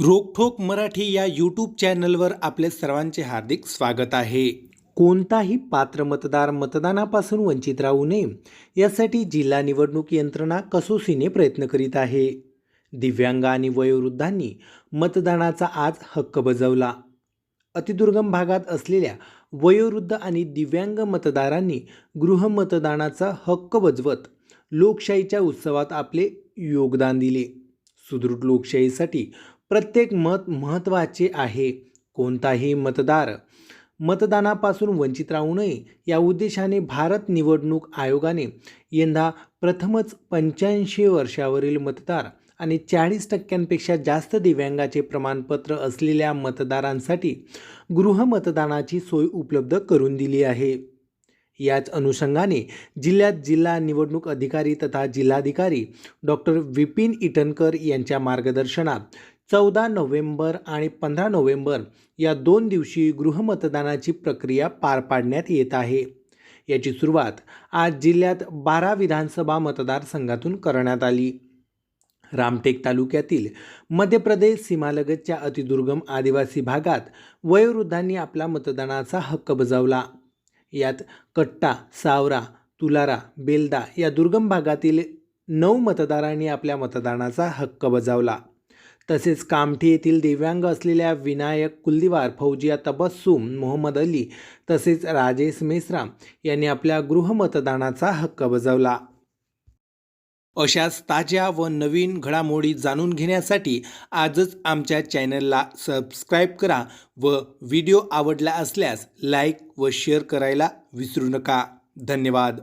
रोकठोक मराठी या यूट्यूब चॅनलवर आपले सर्वांचे हार्दिक स्वागत आहे. कोणताही पात्र मतदार मतदानापासून वंचित राहू नये यासाठी जिल्हा निवडणूक यंत्रणा कसोशीने प्रयत्न करीत आहे. दिव्यांग आणि वयोवृद्धांनी मतदानाचा आज हक्क बजावला. अतिदुर्गम भागात असलेल्या वयोवृद्ध आणि दिव्यांग मतदारांनी गृहमतदानाचा हक्क बजवत लोकशाहीच्या उत्सवात आपले योगदान दिले. सुदृढ लोकशाहीसाठी प्रत्येक मत महत्त्वाचे आहे. कोणताही मतदार मतदानापासून वंचित राहू नये या उद्देशाने भारत निवडणूक आयोगाने यंदा प्रथमच पंच्याऐंशी वर्षावरील मतदार आणि चाळीस टक्क्यांपेक्षा जास्त दिव्यांगाचे प्रमाणपत्र असलेल्या मतदारांसाठी गृहमतदानाची सोय उपलब्ध करून दिली आहे. याच अनुषंगाने जिल्ह्यात जिल्हा निवडणूक अधिकारी तथा जिल्हाधिकारी डॉक्टर विपिन इटनकर यांच्या मार्गदर्शनात चौदा नोव्हेंबर आणि पंधरा नोव्हेंबर या दोन दिवशी गृहमतदानाची प्रक्रिया पार पाडण्यात येत आहे. याची सुरुवात आज जिल्ह्यात बारा विधानसभा मतदारसंघातून करण्यात आली. रामटेक तालुक्यातील मध्य प्रदेश सीमालगतच्या अतिदुर्गम आदिवासी भागात वयोवृद्धांनी आपला मतदानाचा हक्क बजावला. यात कट्टा सावरा तुलारा बेलदा या दुर्गम भागातील नऊ मतदारांनी आपल्या मतदानाचा हक्क बजावला. तसेच कामठी येथील दिव्यांग असलेल्या विनायक कुलदिवार फौजिया तबस्सुम मोहम्मद अली तसेच राजेश मेश्राम यांनी आपल्या गृहमतदानाचा हक्क बजावला. अशाच ताज्या व नवीन घडामोडी जाणून घेण्यासाठी आजच आमच्या चॅनलला सबस्क्राईब करा व व्हिडिओ आवडला असल्यास लाईक व शेअर करायला विसरू नका. धन्यवाद.